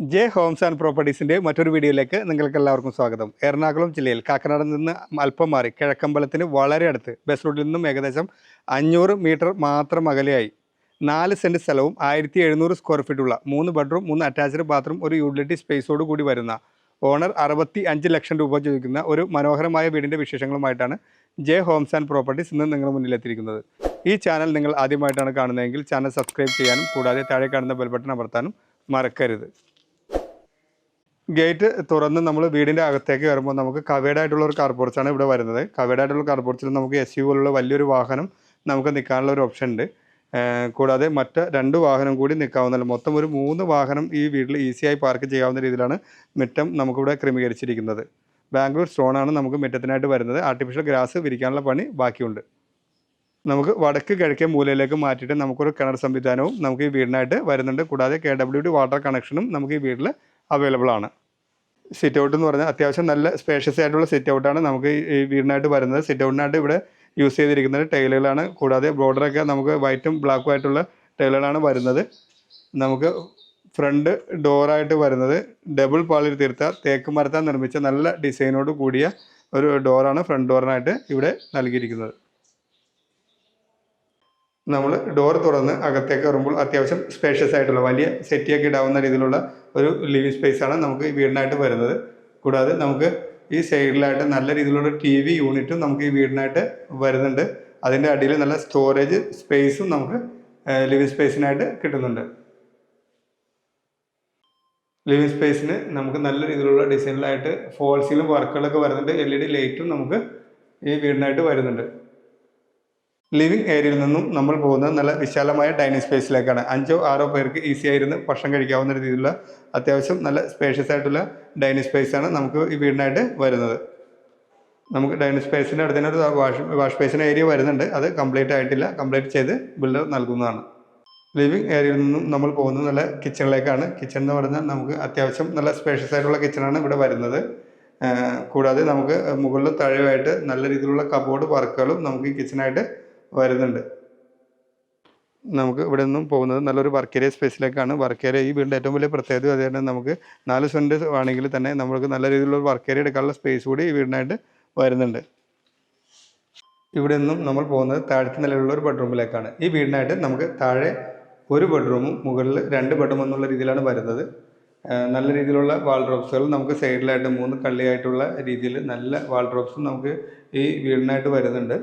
J Holmes and പ്രോപ്പർട്ടീസിന്റെ മറ്റൊരു വീഡിയോയിലേക്ക് നിങ്ങൾക്ക് എല്ലാവർക്കും സ്വാഗതം. എറണാകുളം ജില്ലയിൽ കാക്കനാട് നിന്ന് അല്പം മാറി കിഴക്കമ്പലത്തിന് വളരെ അടുത്ത് ബസ് റൂട്ടിൽ നിന്നും ഏകദേശം അഞ്ഞൂറ് മീറ്റർ മാത്രം അകലെയായി. നാല് സെന്റ് സ്ഥലവും ആയിരത്തി എഴുന്നൂറ് സ്ക്വയർ ഫീറ്റുള്ള മൂന്ന് ബെഡ്റൂം മൂന്ന് അറ്റാച്ച്ഡ് ബാത്റൂം ഒരു യൂട്ടിലിറ്റി സ്പേസോട് കൂടി വരുന്ന ഓണർ അറുപത്തി അഞ്ച് ലക്ഷം രൂപ ചോദിക്കുന്ന ഒരു മനോഹരമായ വീടിന്റെ വിശേഷങ്ങളുമായിട്ടാണ് ജെ ഹോംസ് ആൻഡ് പ്രോപ്പർട്ടീസ് ഇന്ന് നിങ്ങളുടെ മുന്നിലെത്തിയിരിക്കുന്നത്. ഈ ചാനൽ നിങ്ങൾ ആദ്യമായിട്ടാണ് കാണുന്നതെങ്കിൽ ചാനൽ സബ്സ്ക്രൈബ് ചെയ്യാനും കൂടാതെ താഴെ കാണുന്ന ബെൽബട്ടൺ അമർത്താനും മറക്കരുത്. ഗേറ്റ് തുറന്ന് നമ്മൾ വീടിന്റെ അകത്തേക്ക് വരുമ്പോൾ നമുക്ക് കവേഡായിട്ടുള്ള ഒരു കാർപോർച്ചാണ് ഇവിടെ വരുന്നത്. കവേഡായിട്ടുള്ള കാർപോർച്ചിൽ കാർ പോർച്ചിൽ നമുക്ക് എസ് യു പോലുള്ള വലിയൊരു വാഹനം നമുക്ക് നിൽക്കാനുള്ള ഒരു ഓപ്ഷൻ ഉണ്ട്. കൂടാതെ മറ്റ് രണ്ട് വാഹനം കൂടി നിൽക്കാവുന്നതല്ല മൊത്തം ഒരു മൂന്ന് വാഹനം ഈ വീട്ടിൽ ഈസിയായി പാർക്ക് ചെയ്യാവുന്ന രീതിയിലാണ് മുറ്റം നമുക്കിവിടെ ക്രമീകരിച്ചിരിക്കുന്നത്. ബാംഗ്ലൂർ സ്റ്റോണാണ് നമുക്ക് മുറ്റത്തിനായിട്ട് വരുന്നത്. ആർട്ടിഫിഷ്യൽ ഗ്രാസ് വിരിക്കാനുള്ള പണി ബാക്കിയുണ്ട്. നമുക്ക് വടക്ക് കിഴക്കേ മൂലയിലേക്ക് മാറ്റിയിട്ട് നമുക്കൊരു കിണർ സംവിധാനവും നമുക്ക് ഈ വീടിനായിട്ട് വരുന്നുണ്ട്. കൂടാതെ കെ ഡബ്ല്യു ഡി വാട്ടർ കണക്ഷനും നമുക്ക് ഈ വീട്ടിൽ അവൈലബിൾ ആണ്. സിറ്റ് ഔട്ട് എന്ന് പറഞ്ഞാൽ അത്യാവശ്യം നല്ല സ്പേഷ്യസ് ആയിട്ടുള്ള സിറ്റ് ഔട്ടാണ് നമുക്ക് ഈ- വീടിനായിട്ട് വരുന്നത്. സിറ്റ് ഔട്ടിനായിട്ട് ഇവിടെ യൂസ് ചെയ്തിരിക്കുന്നത് ടൈലുകളാണ് കൂടാതെ ബോർഡറൊക്കെ നമുക്ക് വൈറ്റും ബ്ലാക്കും ആയിട്ടുള്ള ടൈലുകളാണ് വരുന്നത്. നമുക്ക് ഫ്രണ്ട് ഡോറായിട്ട് വരുന്നത് ഡബിൾ പാളിൽ തീർത്ത തേക്ക് മരത്താൽ നിർമ്മിച്ച നല്ല ഡിസൈനോട് കൂടിയ ഒരു ഡോറാണ് ഫ്രണ്ട് ഡോറിനായിട്ട് ഇവിടെ നൽകിയിരിക്കുന്നത്. നമ്മൾ ഡോർ തുറന്ന് അകത്തേക്ക് കയറുമ്പോൾ അത്യാവശ്യം സ്പേഷ്യസ് ആയിട്ടുള്ള വലിയ സെറ്റിയൊക്കെ ഇടാവുന്ന രീതിയിലുള്ള ഒരു ലിവിങ് സ്പേസ് ആണ് നമുക്ക് ഈ വീടിനായിട്ട് വരുന്നത്. കൂടാതെ നമുക്ക് ഈ സൈഡിലായിട്ട് നല്ല രീതിയിലുള്ള ടി വി യൂണിറ്റും നമുക്ക് ഈ വീടിനായിട്ട് വരുന്നുണ്ട്. അതിന്റെ അടിയിൽ നല്ല സ്റ്റോറേജ് സ്പേസും നമുക്ക് ലിവിങ് സ്പേസിനായിട്ട് കിട്ടുന്നുണ്ട്. ലിവിങ് സ്പേസിന് നമുക്ക് നല്ല രീതിയിലുള്ള ഡിസൈനിലായിട്ട് ഫോൾസിലും വർക്കുകളൊക്കെ വരുന്നുണ്ട്. എൽ ഇ ഡി ലൈറ്റും നമുക്ക് ഈ വീടിനായിട്ട് വരുന്നുണ്ട്. ലിവിംഗ് ഏരിയയിൽ നിന്നും നമ്മൾ പോകുന്നത് നല്ല വിശാലമായ ഡൈനിങ് സ്പേസിലേക്കാണ്. അഞ്ചോ ആറോ പേർക്ക് ഈസി ആയിരുന്നു ഭക്ഷണം കഴിക്കാവുന്ന രീതിയിലുള്ള അത്യാവശ്യം നല്ല സ്പേഷ്യസ് ആയിട്ടുള്ള ഡൈനിങ് സ്പേസാണ് നമുക്ക് ഈ വീടിനായിട്ട് വരുന്നത്. നമുക്ക് ഡൈനിങ് സ്പേസിന്റെ അടുത്ത് തന്നെ ഒരു വാഷ് വാഷ് ബേസിൻ ഏരിയ വരുന്നുണ്ട്. അത് കംപ്ലീറ്റ് ആയിട്ടില്ല. കംപ്ലീറ്റ് ചെയ്ത് ബിൽഡർ നൽകുന്നതാണ്. ലിവിംഗ് ഏരിയയിൽ നിന്നും നമ്മൾ പോകുന്നത് നല്ല കിച്ചണിലേക്കാണ് കിച്ചൺ എന്ന് പറഞ്ഞാൽ നമുക്ക് അത്യാവശ്യം നല്ല സ്പേഷ്യസ് ആയിട്ടുള്ള കിച്ചണാണ് ഇവിടെ വരുന്നത്. കൂടാതെ നമുക്ക് മുകളിൽ താഴെയായിട്ട് നല്ല രീതിയിലുള്ള കബോർഡ് വർക്കുകളും നമുക്ക് ഈ കിച്ചണായിട്ട് വരുന്നുണ്ട്. നമുക്ക് ഇവിടെ നിന്നും പോകുന്നത് നല്ലൊരു വർക്ക് ഏരിയ സ്പേസിലേക്കാണ്. വർക്ക് ഏരിയ ഈ വീടിന്റെ ഏറ്റവും വലിയ പ്രത്യേകത അത് തന്നെ നമുക്ക് നാല് സെന്റ് ആണെങ്കിൽ തന്നെ നമുക്ക് നല്ല രീതിയിലുള്ള വർക്ക് ഏരിയ എടുക്കാനുള്ള സ്പേസ് കൂടി ഈ വീടിനായിട്ട് വരുന്നുണ്ട്. ഇവിടെ നിന്നും നമ്മൾ പോകുന്നത് താഴത്തെ നിലയിലുള്ള ഒരു ബെഡ്റൂമിലേക്കാണ്. ഈ വീടിനായിട്ട് നമുക്ക് താഴെ ഒരു ബെഡ്റൂമും മുകളിൽ രണ്ട് ബെഡ്റൂം എന്നുള്ള രീതിയിലാണ് വരുന്നത്. നല്ല രീതിയിലുള്ള വാൾ ഡ്രോപ്സുകൾ നമുക്ക് സൈഡിലായിട്ട് മൂന്ന് കള്ളിയായിട്ടുള്ള രീതിയിൽ നല്ല വാൾ ഡ്രോപ്സും നമുക്ക് ഈ വീടിനായിട്ട് വരുന്നുണ്ട്.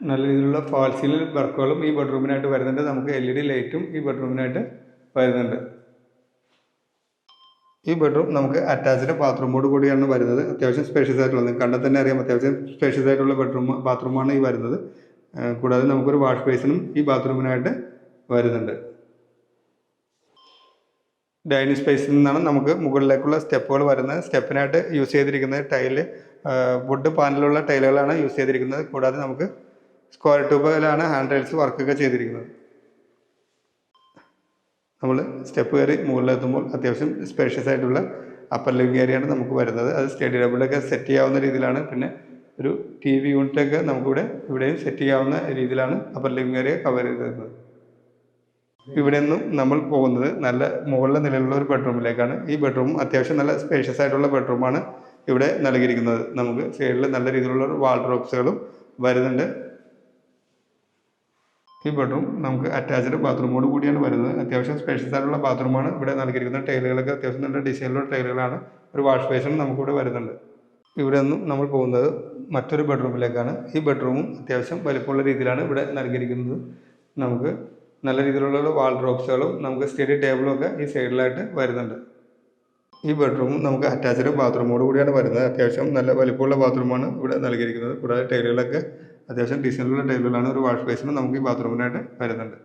നല്ല രീതിയിലുള്ള ഫാൾസിൽ വർക്കുകളും ഈ ബെഡ്റൂമിനായിട്ട് വരുന്നുണ്ട്. നമുക്ക് എൽ ഇ ഡി ലൈറ്റും ഈ ബെഡ്റൂമിനായിട്ട് വരുന്നുണ്ട്. ഈ ബെഡ്റൂം നമുക്ക് അറ്റാച്ച്ഡ് ബാത്റൂമോട് കൂടിയാണ് വരുന്നത്. അത്യാവശ്യം സ്പേഷ്യസ് ആയിട്ടുള്ളത് കണ്ടാൽ തന്നെ അറിയാം അത്യാവശ്യം സ്പേഷ്യസ് ആയിട്ടുള്ള ബെഡ്റൂം ബാത്റൂമാണ് ഈ വരുന്നത്. കൂടാതെ നമുക്കൊരു വാഷ് ബേസിനും ഈ ബാത്റൂമിനായിട്ട് വരുന്നുണ്ട്. ഡൈനിങ് സ്പേസിൽ നിന്നാണ് നമുക്ക് മുകളിലേക്കുള്ള സ്റ്റെപ്പുകൾ വരുന്നത്. സ്റ്റെപ്പിനായിട്ട് യൂസ് ചെയ്തിരിക്കുന്നത് ടൈൽ വുഡ് പാനലുള്ള ടൈലുകളാണ് യൂസ് ചെയ്തിരിക്കുന്നത്. കൂടാതെ നമുക്ക് സ്ക്വയർ ട്യൂബിലാണ് ഹാൻഡ് റൈൽസ് വർക്കൊക്കെ ചെയ്തിരിക്കുന്നത്. നമ്മൾ സ്റ്റെപ്പ് കയറി മുകളിലെത്തുമ്പോൾ അത്യാവശ്യം സ്പേഷ്യസ് ആയിട്ടുള്ള അപ്പർ ലിവിംഗ് ഏരിയയാണ് നമുക്ക് വരുന്നത്. അത് സ്റ്റഡി ടേബിളൊക്കെ സെറ്റ് ചെയ്യാവുന്ന രീതിയിലാണ്. പിന്നെ ഒരു ടി വി യൂണിറ്റൊക്കെ നമുക്കിവിടെ ഇവിടെയും സെറ്റ് ചെയ്യാവുന്ന രീതിയിലാണ് അപ്പർ ലിവിംഗ് ഏരിയ കവർ ചെയ്ത് തരുന്നത് ഇവിടെ നിന്നും നമ്മൾ പോകുന്നത് നല്ല മുകളിലെ നിലയിലുള്ള ഒരു ബെഡ്റൂമിലേക്കാണ് ഈ ബെഡ്റൂം അത്യാവശ്യം നല്ല സ്പേഷ്യസ് ആയിട്ടുള്ള ബെഡ്റൂമാണ് ഇവിടെ നൽകിയിരിക്കുന്നത്. നമുക്ക് സൈഡിൽ നല്ല രീതിയിലുള്ള വാൾഡ്രോപ്സുകളും വരുന്നുണ്ട്. ഈ ബെഡ്റൂം നമുക്ക് അറ്റാച്ച്ഡ് ബാത്റൂമോട് കൂടിയാണ് വരുന്നത്. അത്യാവശ്യം സ്പേഷ്യസ് ആയിട്ടുള്ള ബാത്റൂമാണ്. ഇവിടെ നൽകിയിരിക്കുന്നത് ടൈലുകളൊക്കെ അത്യാവശ്യം നല്ല ഡിസൈനിലുള്ള ടൈലുകളാണ്. ഒരു വാഷ് ബേസിനും നമുക്കിവിടെ വരുന്നുണ്ട്. ഇവിടെ നിന്നും നമ്മൾ പോകുന്നത് മറ്റൊരു ബെഡ്റൂമിലേക്കാണ് ഈ ബെഡ്റൂമും അത്യാവശ്യം വലിപ്പമുള്ള രീതിയിലാണ് ഇവിടെ നൽകിയിരിക്കുന്നത്. നമുക്ക് നല്ല രീതിയിലുള്ള വാൾ ഡ്രോപ്സുകളും നമുക്ക് സ്റ്റഡി ടേബിളും ഒക്കെ ഈ സൈഡിലായിട്ട് വരുന്നുണ്ട്. ഈ ബെഡ്റൂം നമുക്ക് അറ്റാച്ച്ഡ് ബാത്റൂമോട് കൂടിയാണ് വരുന്നത്. അത്യാവശ്യം നല്ല വലിപ്പമുള്ള ബാത്റൂമാണ് ഇവിടെ നൽകിയിരിക്കുന്നത്. കൂടാതെ ടൈലുകളൊക്കെ അത്യാവശ്യം ഡിസൈനിലുള്ള ടൈലുകളാണ് ഒരു വാഷ് ബേസിനും നമുക്ക് ഈ ബാത്റൂമിനായിട്ട് വരുന്നുണ്ട്.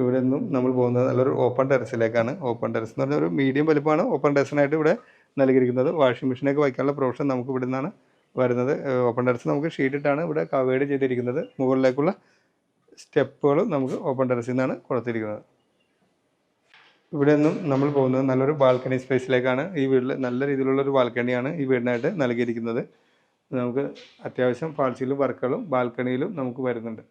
ഇവിടെ നിന്നും നമ്മൾ പോകുന്നത് നല്ലൊരു ഓപ്പൺ ടെറസിലേക്കാണ് ഓപ്പൺ ടെറസ് എന്ന് പറഞ്ഞാൽ ഒരു മീഡിയം വലിപ്പമാണ്. ഓപ്പൺ ടെറസിനായിട്ട് ഇവിടെ നൽകിയിരിക്കുന്നത്. വാഷിംഗ് മെഷീനൊക്കെ വയ്ക്കാനുള്ള പ്രൊവിഷൻ നമുക്ക് ഇവിടെ നിന്നാണ് വരുന്നത് ഓപ്പൺ ടെറസ് നമുക്ക് ഷീറ്റിട്ടാണ് ഇവിടെ കവേഡ് ചെയ്തിരിക്കുന്നത്. മുകളിലേക്കുള്ള സ്റ്റെപ്പുകളും നമുക്ക് ഓപ്പൺ ടെറസിൽ നിന്നാണ് കൊടുത്തിരിക്കുന്നത്. ഇവിടെ നിന്നും നമ്മൾ പോകുന്നത് നല്ലൊരു ബാൽക്കണി സ്പേസിലേക്കാണ് ഈ വീട്ടിൽ നല്ല രീതിയിലുള്ള ഒരു ബാൽക്കണിയാണ് ഈ വീടിനായിട്ട് നൽകിയിരിക്കുന്നത്. നമുക്ക് അത്യാവശ്യം ഫാൾസിലും വർക്കുകളും ബാൽക്കണിയിലും നമുക്ക് വരുന്നുണ്ട്.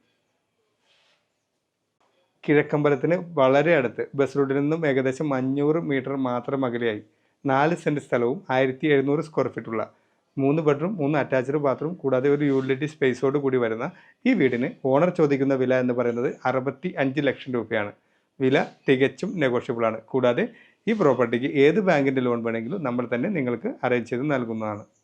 കിഴക്കമ്പലത്തിന് വളരെ അടുത്ത് ബസ് റൂട്ടിൽ നിന്നും ഏകദേശം അഞ്ഞൂറ് മീറ്റർ മാത്രം അകലെയായി. നാല് സെന്റ് സ്ഥലവും ആയിരത്തി എഴുന്നൂറ് സ്ക്വയർ ഫീറ്റുള്ള മൂന്ന് ബെഡ്റൂം മൂന്ന് അറ്റാച്ച്ഡ് ബാത്റൂം കൂടാതെ ഒരു യൂട്ടിലിറ്റി സ്പേസോട് കൂടി വരുന്ന ഈ വീടിന് ഓണർ ചോദിക്കുന്ന വില എന്ന് പറയുന്നത് അറുപത്തി അഞ്ച് ലക്ഷം രൂപയാണ്. വില തികച്ചും നെഗോഷ്യബിൾ ആണ്. കൂടാതെ ഈ പ്രോപ്പർട്ടിക്ക് ഏത് ബാങ്കിന്റെ ലോൺ വേണമെങ്കിലും നമ്മൾ തന്നെ നിങ്ങൾക്ക് അറേഞ്ച് ചെയ്ത് നൽകുന്നതാണ്.